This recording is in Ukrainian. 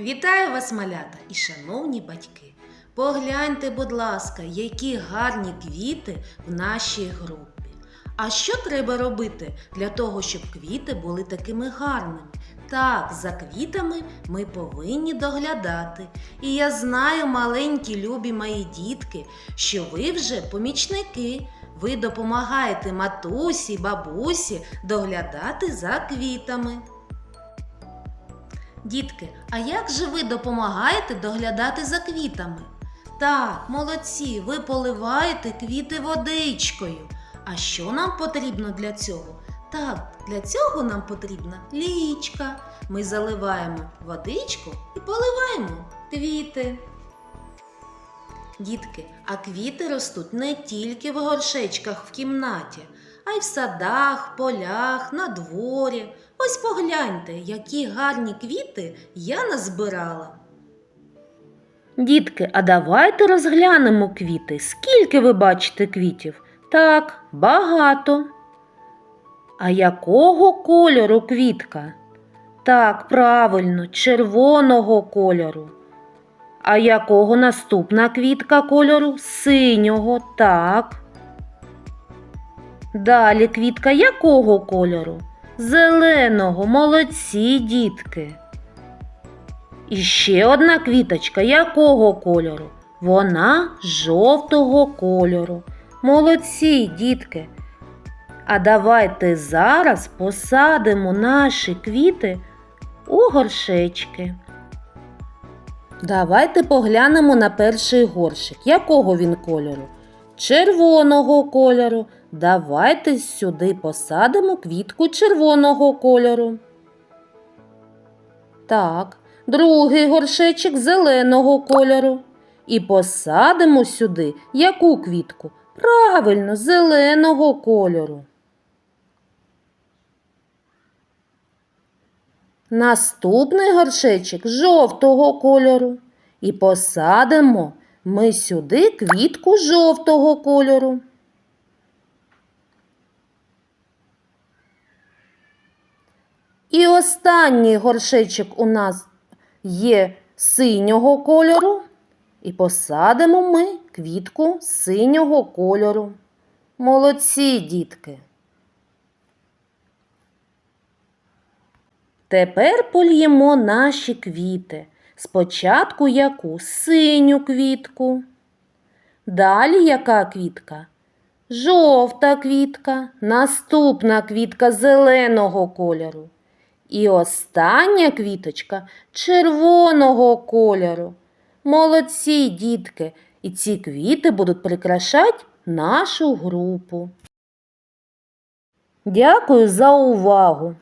Вітаю вас, малята і шановні батьки. Погляньте, будь ласка, які гарні квіти в нашій групі. А що треба робити для того, щоб квіти були такими гарними? Так, за квітами ми повинні доглядати. І я знаю, маленькі любі мої дітки, що ви вже помічники. Ви допомагаєте матусі, бабусі доглядати за квітами. Дітки, а як же ви допомагаєте доглядати за квітами? Так, молодці, ви поливаєте квіти водичкою. А що нам потрібно для цього? Так, для цього нам потрібна лічка. Ми заливаємо водичку і поливаємо квіти. Дітки, а квіти ростуть не тільки в горшечках в кімнаті, а й в садах, полях, на дворі. Ось погляньте, які гарні квіти я назбирала. Дітки, а давайте розглянемо квіти. Скільки ви бачите квітів? Так, багато. А якого кольору квітка? Так, правильно, червоного кольору. А якого наступна квітка кольору? Синього, так. Далі квітка якого кольору? Зеленого, молодці, дітки. І ще одна квіточка якого кольору? Вона жовтого кольору. Молодці, дітки. А давайте зараз посадимо наші квіти у горшечки. Давайте поглянемо на перший горщик. Якого він кольору? Червоного кольору. Давайте сюди посадимо квітку червоного кольору. Так, другий горшечок зеленого кольору. І посадимо сюди яку квітку? Правильно, зеленого кольору. Наступний горшечок жовтого кольору. І посадимо ми сюди квітку жовтого кольору. І останній горшечок у нас є синього кольору. І посадимо ми квітку синього кольору. Молодці, дітки. Тепер польємо наші квіти. Спочатку яку синю квітку. Далі яка квітка? Жовта квітка, наступна квітка зеленого кольору. І остання квіточка червоного кольору. Молодці, дітки, і ці квіти будуть прикрашати нашу групу. Дякую за увагу!